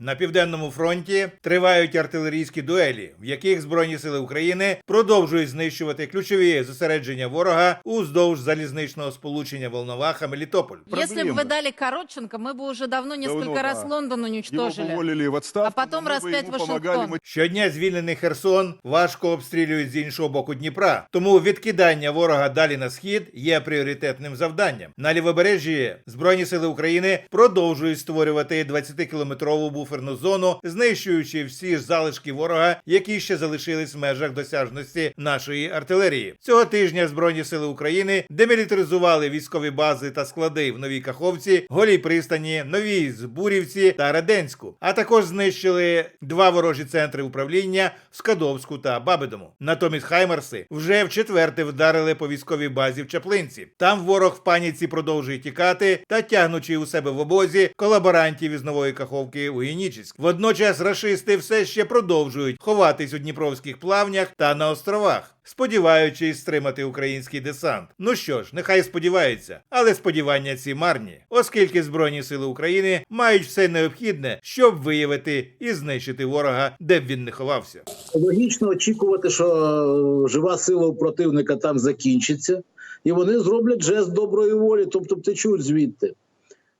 На південному фронті тривають артилерійські дуелі, в яких Збройні сили України продовжують знищувати ключові зосередження ворога уздовж залізничного сполучення Волноваха Мелітополь. Если бы Проблема. вы дали Коротченко, мы бы уже давно несколько Давно, раз да. Лондон Его уничтожили. уволили в отставку, А потом но мы раз бы пять ему Вашингтон. помогали, мы Щодня звільнений Херсон важко обстрілюють з іншого боку Дніпра. Тому відкидання ворога далі на схід є пріоритетним завданням. На лівобережжі Збройні сили України продовжують створювати 20-кілометрову буферну зону, знищуючи всі залишки ворога, які ще залишились в межах досяжності нашої артилерії. Цього тижня Збройні сили України демілітаризували військові бази та склади в Новій Каховці, Голій пристані, Новій Збурівці та Раденську, а також знищили два ворожі центри управління в Скадовську та Бабидому. Натомість Хаймерси вже в четверте вдарили по військовій базі в Чаплинці. Там ворог в паніці продовжує тікати та тягнучи у себе в обозі колаборантів із нової Каховки у Генічеськ. Водночас рашисти все ще продовжують ховатись у дніпровських плавнях та на островах. Сподіваючись стримати український десант. Ну що ж, нехай сподіваються, але сподівання ці марні, оскільки Збройні сили України мають все необхідне, щоб виявити і знищити ворога, де б він не ховався. Логічно очікувати, що е, жива сила у противника там закінчиться, і вони зроблять жест доброї волі, тобто втечуть звідти.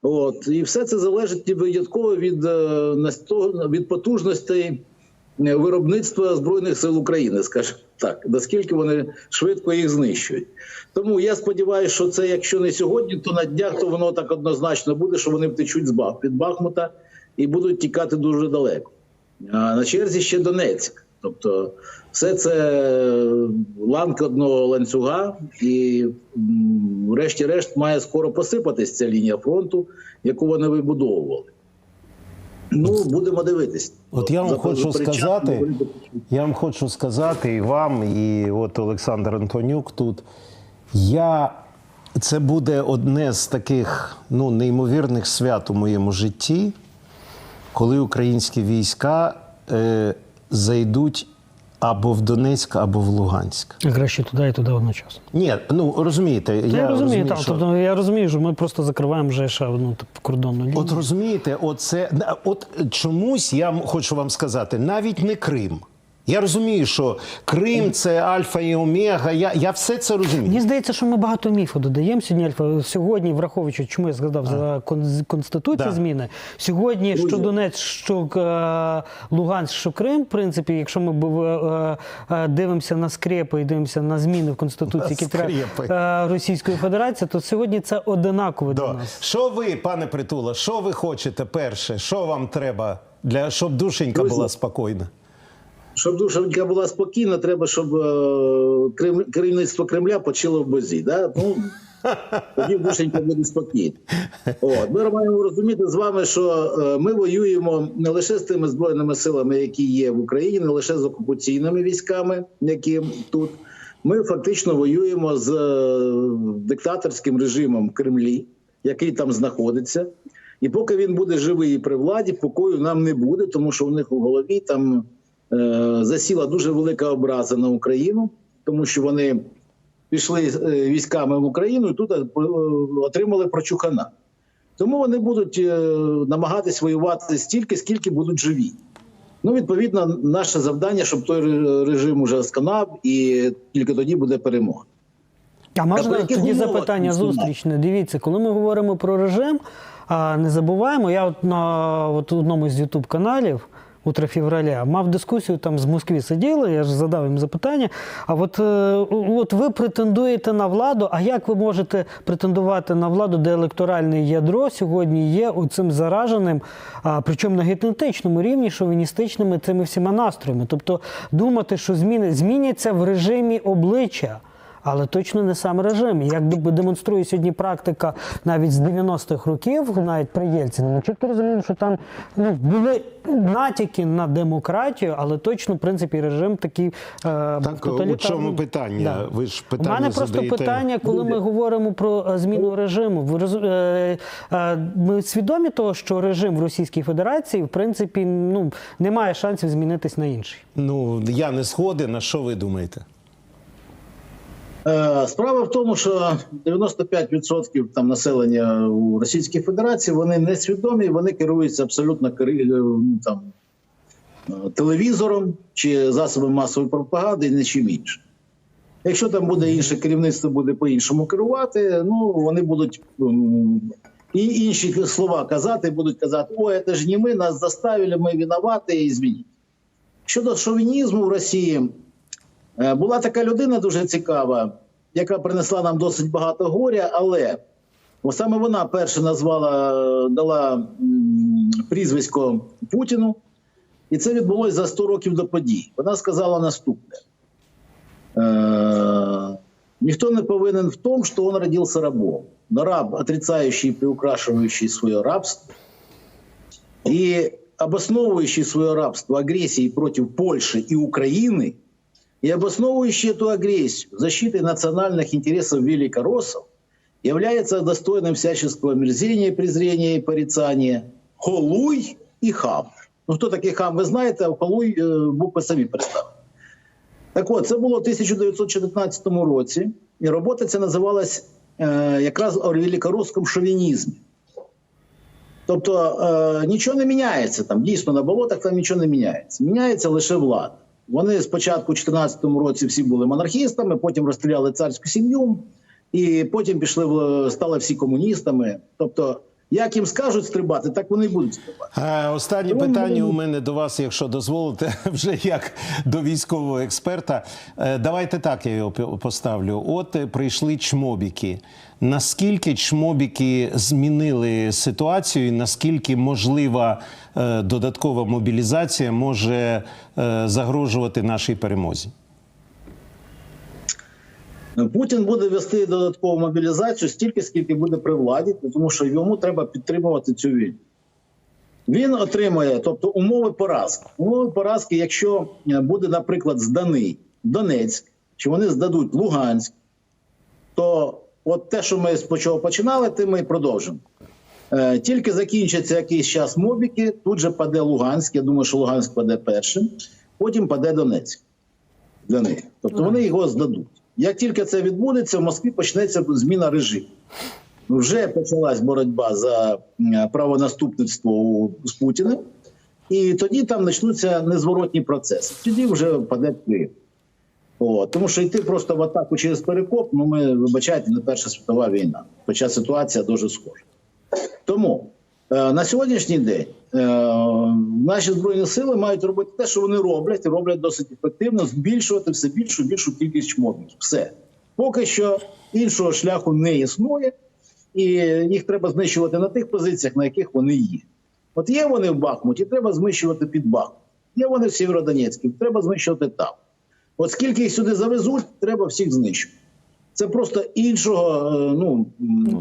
От і все це залежить винятково від, е, від потужностей е, виробництва збройних сил України, скажімо так, наскільки вони швидко їх знищують. Тому я сподіваюся, що це якщо не сьогодні, то на днях то воно так однозначно буде, що вони втечуть з Бах під Бахмута і будуть тікати дуже далеко. А на черзі ще Донецьк. Тобто, все це ланка одного ланцюга, і, врешті-решт, має скоро посипатись ця лінія фронту, яку вони вибудовували. Ну, будемо дивитись. От я вам За- хочу сказати, я вам хочу сказати і вам, і от Олександр Антонюк тут. Я це буде одне з таких ну, неймовірних свят у моєму житті, коли українські війська е, зайдуть або в Донецьк, або в Луганськ. Краще туди і туди одночасно. Ні, ну розумієте, Я, я розумію, так. що- Тобто я розумію, що ми просто закриваємо вже ще одну типу, кордонну лінію. От розумієте, оце от чомусь я хочу вам сказати, навіть не Крим. Я розумію, що Крим це Альфа і Омега. Я, я все це розумію. Мені здається, що ми багато міфу додаємо сьогодні. Альфа сьогодні, враховуючи, чому я згадав за кон- конституцію Да. зміни. Сьогодні що Донець, що е, Луганськ, що Крим. В принципі, якщо ми е, е, дивимося на скрепи і дивимося на зміни в конституції, які треба е, Російської Федерації, то сьогодні це одинаково для Да. нас. Що ви, пане Притула, що ви хочете перше? Що вам треба для щоб душенька Друзі, була спокійна? Щоб душенька була спокійна, треба, щоб е, керівництво Кремля почило в бозі. Да? Ну, тоді душенька буде спокійна. От. Ми маємо розуміти з вами, що е, ми воюємо не лише з тими збройними силами, які є в Україні, не лише з окупаційними військами, які тут. Ми фактично воюємо з е, диктаторським режимом Кремлі, який там знаходиться. І поки він буде живий і при владі, покою нам не буде, тому що в них у голові там засіла дуже велика образа на Україну, тому що вони пішли е, військами в Україну і тут е, отримали прочухана. Тому вони будуть е, намагатись воювати стільки, скільки будуть живі. Ну, відповідно, наше завдання, щоб той режим уже сканав, і тільки тоді буде перемога. А можна тоді умовах запитання зустрічне? Дивіться, коли ми говоримо про режим, не забуваємо, я от на от одному з ютуб каналів. Утро февраля мав дискусію там з Москви сиділи, я ж задав їм запитання. А от, е, от ви претендуєте на владу, а як ви можете претендувати на владу, де електоральне ядро сьогодні є цим зараженим, причому на генетичному рівні, шовіністичними цими всіма настроями? Тобто думати, що зміни зміняться в режимі обличчя. Але точно не сам режим. Як демонструє сьогодні практика навіть з 90-х років, навіть при Єльцині, ми чітко розуміємо, що там ну, були натяки на демократію, але точно, в принципі, режим такий е, Так, у чому питання? Ви ж питання У мене просто питання, коли ми говоримо про е, зміну режиму. Е, е, ми свідомі того, що режим в Російській Федерації, в принципі, ну, не має шансів змінитись на інший. Ну я не згоден. А що ви думаєте? Е, Справа в тому, що 95% там населення у Російській Федерації вони несвідомі, вони керуються абсолютно е, там, е, телевізором чи засобами масової пропаганди і нічим іншим. Якщо там буде інше керівництво, буде по-іншому керувати, ну вони будуть і інші слова казати, будуть казати: ой, це ж не ми, нас заставили, ми винуваті, і звініть. Щодо шовінізму в Росії, Була така людина дуже цікава, яка принесла нам досить багато горя, але саме вона перша назвала, е, дала прізвисько Путіну, і це відбулося за 100 років до подій. Вона сказала наступне: е, ніхто не повинен в тому, що він родився рабом. Но раб, отрицающий и приукрашивающий свое рабство, и обосновывающий свое рабство агрессией против Польши и Украины, и обосновывающий эту агрессию защитой национальных интересов великороссов, является достойным всяческого мерзения, презрения и порицания холуй и хам. Ну, хто такий хам, ви знаєте, а холуй е, букви самі представили. Так от, це було в 1919 році, і робота ця називалась е, якраз о великоросському шовінізмі. Тобто е, нічого не міняється там. Дійсно, на болотах там нічого не міняється. Міняється лише влада. Вони спочатку, в 14 році, всі були монархістами, потім розстріляли царську сім'ю, і потім пішли стали всі комуністами. Тобто, як їм скажуть стрибати, так вони і будуть стрибати. Е, Останнє Ну, питання ну, у мене до вас, якщо дозволите, вже як до військового експерта. Е, Давайте так я його поставлю. От е, прийшли чмобіки. Наскільки чмобіки змінили ситуацію, і наскільки можлива додаткова мобілізація може загрожувати нашій перемозі? Путін буде вести додаткову мобілізацію стільки, скільки буде при владі, тому що йому треба підтримувати цю війну. Він отримує, тобто умови поразки. Умови поразки, якщо е, буде, наприклад, зданий Донецьк, чи вони здадуть Луганськ, то от те, що ми спочатку починали, тим ми і продовжимо. Е, Тільки закінчаться якийсь час мобіки, тут же паде Луганськ. Я думаю, що Луганськ паде першим, потім паде Донецьк для них. Тобто вони його здадуть. Як тільки це відбудеться, в Москві почнеться зміна режиму. Вже почалась боротьба за правонаступництво з Путіним, і тоді там почнуться незворотні процеси. Тоді вже паде Київ. О, тому що йти просто в атаку через перекоп, ну ми вибачайте, не Перша світова війна. Хоча ситуація дуже схожа. Тому на сьогоднішній день е, наші збройні сили мають робити те, що вони роблять, роблять досить ефективно, збільшувати все більшу більшу кількість чмобників. Все поки що іншого шляху не існує, і їх треба знищувати на тих позиціях, на яких вони є. От є вони в Бахмуті, треба знищувати під Бахмут. Є вони в Сєвєродонецьку, треба знищувати там. От скільки їх сюди завезуть, треба всіх знищувати. Це просто іншого, е, ну,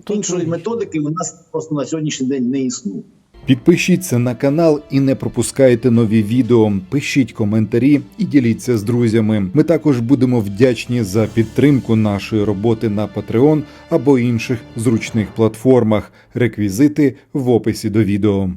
іншої методики у нас просто на сьогоднішній день не існує. Підпишіться на канал і не пропускайте нові відео. Пишіть коментарі і діліться з друзями. Ми також будемо вдячні за підтримку нашої роботи на Patreon або інших зручних платформах. Реквізити в описі до відео.